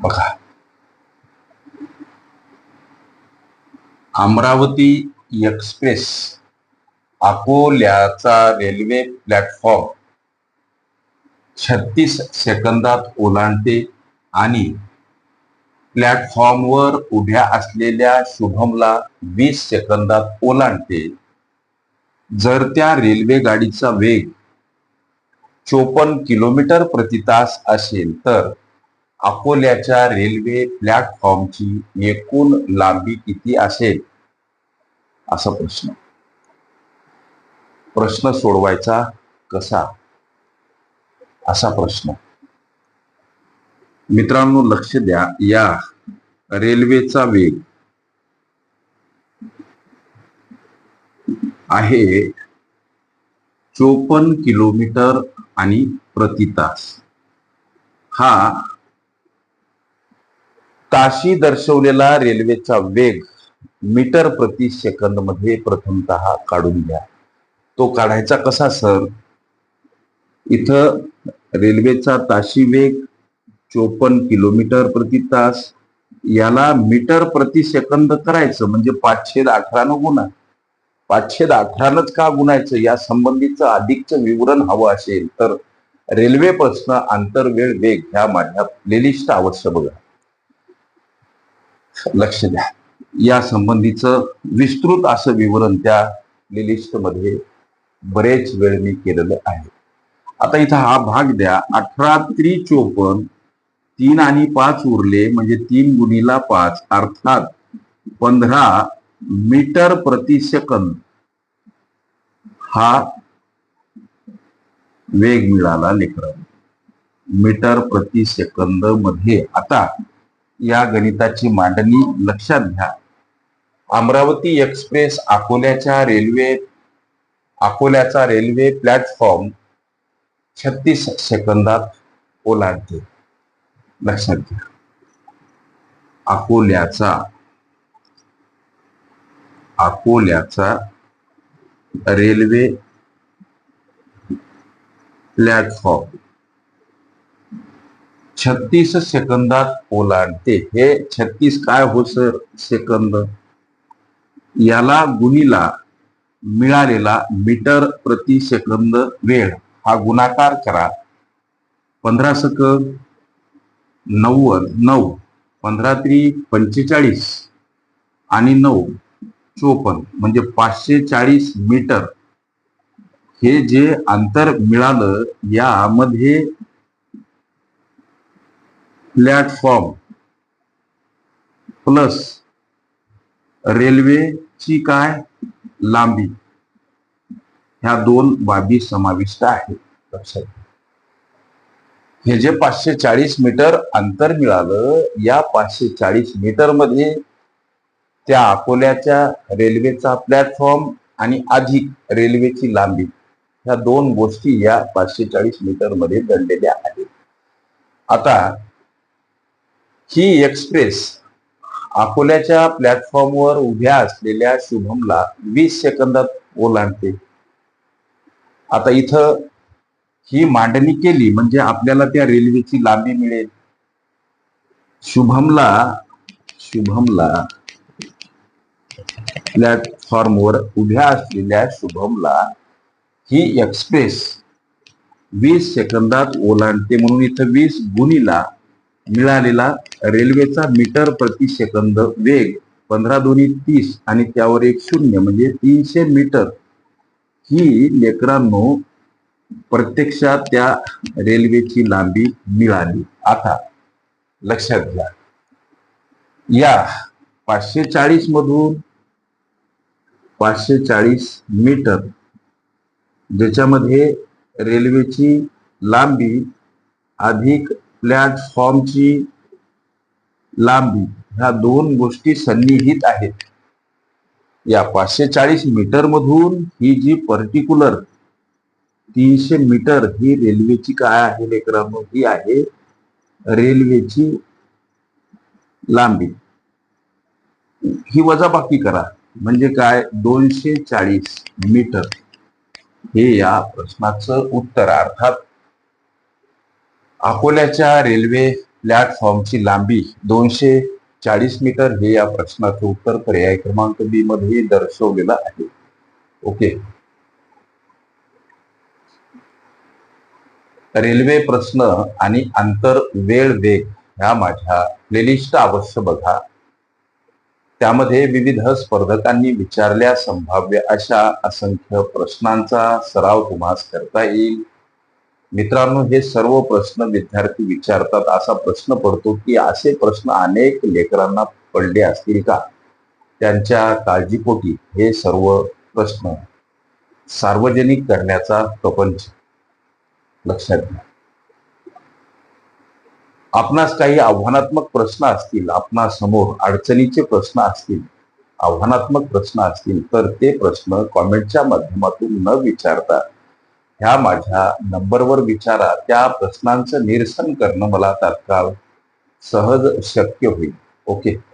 बघा. अमरावती एक्सप्रेस अकोल्याचा railway platform. छत्तीस सेकंदात ओलांडते आणि प्लॅटफॉर्मवर उभ्या असलेल्या शुभमला वीस सेकंदात ओलांडते. जर त्या रेल्वे गाडीचा वेग चोपन्न किलोमीटर प्रति तास असेल तर अकोल्याच्या रेल्वे प्लॅटफॉर्मची एकूण लांबी किती असेल? असा प्रश्न. प्रश्न सोडवायचा कसा? असा प्रश्न. मित्रांनो लक्ष द्या. या रेल्वेचा वेग आहे चोपन्न किलोमीटर आणि प्रति तास. हा ताशी दर्शवलेला रेल्वेचा वेग मीटर प्रति सेकंदमध्ये प्रथमतः काढून घ्या. तो काढायचा कसा सर? इथं रेल्वेचा ताशी वेग चोपन्न किलोमीटर प्रति तास. याला मीटर प्रति सेकंद करायचं म्हणजे पाचशे अठरानं गुणा. पाचशे अठरानच का गुणायचं? या संबंधीचं अधिकचं विवरण हवं असेल तर रेल्वेपासनं आंतरवेळ वेग ह्या माझ्या प्लेलिस्ट अवश्य बघा. लक्ष द्या. या संबंधीचं विस्तृत असं विवरण त्या लिलिस्टमध्ये मध्ये बरेच वेळ मी केलेलं आहे. आता इथं हा भाग द्या. अठरा त्रि चोपन्न तीन आणि पाच उरले म्हणजे तीन गुणीला पाच अर्थात पंधरा मीटर प्रति सेकंद हा वेग मिळाला लेकर. मीटर प्रति सेकंदमध्ये. आता या गणिताची मांडणी लक्षात घ्या. अमरावती एक्सप्रेस अकोल्याच्या रेल्वे अकोल्याचा रेल्वे प्लॅटफॉर्म छत्तीस सेकंदात ओलांडते. लक्षात घ्या. अकोल्याचा अकोल्याचा रेल्वे प्लॅटफॉर्म छत्तीस सेकंदात ओलांडते. हे छत्तीस काय हो सर? सेकंद. याला गुणीला मिळालेला मीटर प्रति सेकंद वेळ. हा गुणाकार करा. पंधरा सक नव्वद नऊ. पंधरा त्री पंचेचाळीस आणि नऊ. चोपन्न. म्हणजे पाचशे चाळीस मीटर. हे जे अंतर मिळालं यामध्ये प्लॅटफॉर्म प्लस रेल्वेची काय? लांबी. ह्या दोन बाबी समाविष्ट आहेत. लक्षात हे जे पाचशे चाळीस मीटर अंतर मिळालं या पाचशे चाळीस मीटरमध्ये त्या अकोल्याच्या रेल्वेचा प्लॅटफॉर्म आणि अधिक रेल्वेची लांबी ह्या दोन गोष्टी या पाचशे चाळीस मीटरमध्ये दडलेल्या आहेत. आता ही एक्सप्रेस अकोल्याच्या प्लॅटफॉर्मवर उभ्या असलेल्या शुभमला वीस सेकंदात ओलांडते आता इथं ही मांडणी केली म्हणजे आपल्याला त्या रेल्वेची लांबी मिळेल. शुभमला शुभमला प्लॅटफॉर्मवर उभ्या असलेल्या शुभमला ही एक्सप्रेस वीस सेकंदात ओलांडते म्हणून इथं वीस गुणीला मिळालेला रेल्वेचा मीटर प्रति सेकंद वेग पंधरा दोन्ही तीस आणि त्यावर एक शून्य म्हणजे तीनशे मीटर. ही लेकरांनो प्रत्यक्षात त्या रेल्वेची लांबी मिळाली. आता लक्षात घ्या. या पाचशे चाळीस मधून पाचशे चाळीस मीटर ज्याच्यामध्ये रेल्वेची लांबी अधिक प्लॅटफॉर्मची लांबी ह्या दोन गोष्टी सन्निहित आहेत. या पाचशे चाळीस मीटर मधून ही जी पर्टिक्युलर तीनशे मीटर ही रेल्वेची काय आहे लेकरांनो ही आहे रेल्वेची लांबी. ही वजाबाकी करा. म्हणजे काय? दोनशे चाळीस मीटर हे या प्रश्नाचं उत्तर. अर्थात अकोल्याच्या रेल्वे प्लॅटफॉर्मची लांबी दोनशे चाळीस मीटर हे या प्रश्नाचं उत्तर पर्याय क्रमांक बी मध्ये दर्शवलेलं आहे. ओके. रेल्वे प्रश्न आणि आंतर वेळ वेग ह्या माझ्या प्लेलिस्ट अवश्य बघा. त्यामध्ये विविध स्पर्धकांनी विचारल्या संभाव्य अशा असंख्य प्रश्नांचा सराव तुम्हाला करता येईल. मित्रांनो हे सर्व प्रश्न विद्यार्थी विचारतात. असा प्रश्न पडतो की असे प्रश्न अनेक लेकरांना पडले असतील का? त्यांच्या काळजीपोटी हे सर्व प्रश्न सार्वजनिक करण्याचा प्रपंच लक्षात घ्या. आपणास काही आव्हानात्मक प्रश्न असतील आपणासमोर अडचणीचे प्रश्न असतील आव्हानात्मक प्रश्न असतील तर ते प्रश्न कॉमेंटच्या माध्यमातून न विचारता ह्या माझ्या नंबरवर विचारा. त्या प्रश्नांचं निरसन करणं मला तात्काळ सहज शक्य होईल. ओके?